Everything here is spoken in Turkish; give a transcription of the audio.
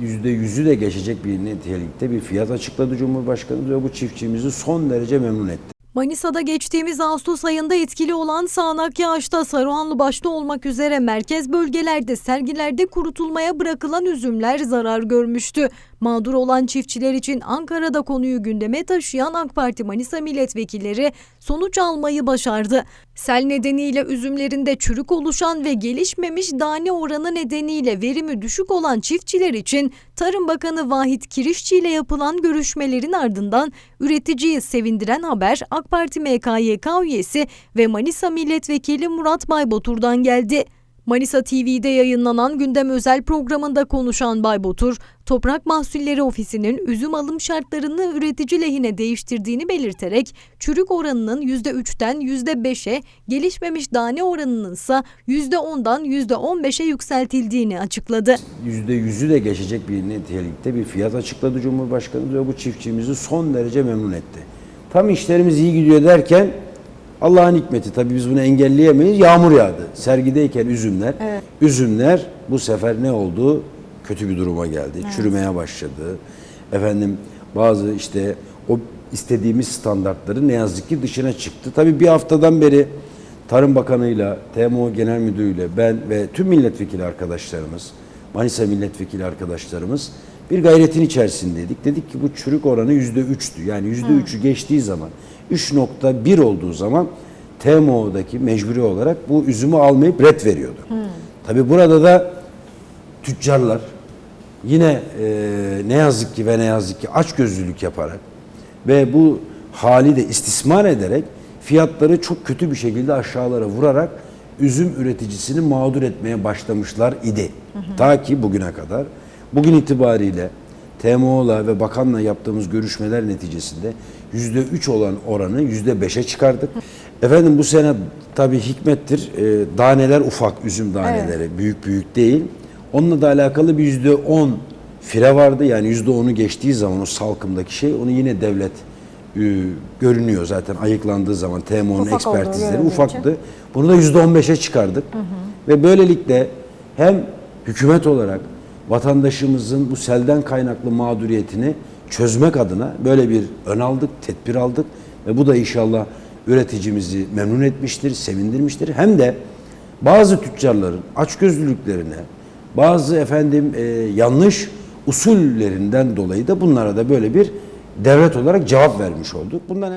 yüzde yüzü de geçecek bir nitelikte bir fiyat açıkladı Cumhurbaşkanı ve bu çiftçimizi son derece memnun etti. Manisa'da geçtiğimiz Ağustos ayında etkili olan sağanak yağışta Saruhanlı başta olmak üzere merkez bölgelerde sergilerde kurutulmaya bırakılan üzümler zarar görmüştü. Mağdur olan çiftçiler için Ankara'da konuyu gündeme taşıyan AK Parti Manisa milletvekilleri sonuç almayı başardı. Sel nedeniyle üzümlerinde çürük oluşan ve gelişmemiş tane oranı nedeniyle verimi düşük olan çiftçiler için Tarım Bakanı Vahit Kirişçi ile yapılan görüşmelerin ardından üreticiyi sevindiren haber AK Parti MKYK üyesi ve Manisa Milletvekili Murat Baybotur'dan geldi. Manisa TV'de yayınlanan gündem özel programında konuşan Baybotur, Toprak Mahsulleri Ofisi'nin üzüm alım şartlarını üretici lehine değiştirdiğini belirterek çürük oranının %3'ten %5'e, gelişmemiş tane oranının ise %10'dan %15'e yükseltildiğini açıkladı. Yüzde yüzü de geçecek bir nitelikte bir fiyat açıkladı Cumhurbaşkanı ve bu çiftçimizi son derece memnun etti. Tam işlerimiz iyi gidiyor derken Allah'ın hikmeti tabii biz bunu engelleyemeyiz. Yağmur yağdı. Sergideyken üzümler, üzümler bu sefer ne oldu? Kötü bir duruma geldi. Çürümeye başladı. Efendim bazı işte o istediğimiz standartları ne yazık ki dışına çıktı. Tabii bir haftadan beri Tarım Bakanı'yla, TMO Genel Müdürü'yle ben ve tüm milletvekili arkadaşlarımız, Manisa milletvekili arkadaşlarımız bir gayretin içerisindeydik. Dedik ki bu çürük oranı yüzde üçtü. Yani yüzde üçü geçtiği zaman 3.1 olduğu zaman TMO'daki mecburi olarak bu üzümü almayıp ret veriyordu. Tabii burada da tüccarlar yine e, ne yazık ki ve ne yazık ki açgözlülük yaparak ve bu hali de istismar ederek fiyatları çok kötü bir şekilde aşağılara vurarak üzüm üreticisini mağdur etmeye başlamışlar idi. Ta ki bugüne kadar. Bugün itibariyle TMO'la ve bakanla yaptığımız görüşmeler neticesinde %3 olan oranı %5'e çıkardık. Efendim bu sene tabii hikmettir. E, daneler ufak üzüm daneleri, büyük büyük değil. Onunla da alakalı bir yüzde on fire vardı. Yani yüzde onu geçtiği zaman o salkımdaki şey onu yine devlet e, görünüyor zaten ayıklandığı zaman TMO'nun ekspertizleri ufaktı. Bunu da yüzde on beşe çıkardık. Ve böylelikle hem hükümet olarak vatandaşımızın bu selden kaynaklı mağduriyetini çözmek adına böyle bir ön aldık, tedbir aldık ve bu da inşallah üreticimizi memnun etmiştir, sevindirmiştir. Hem de bazı tüccarların açgözlülüklerine, bazı efendim e, yanlış usullerinden dolayı da bunlara da böyle bir devlet olarak cevap vermiş olduk. Bundan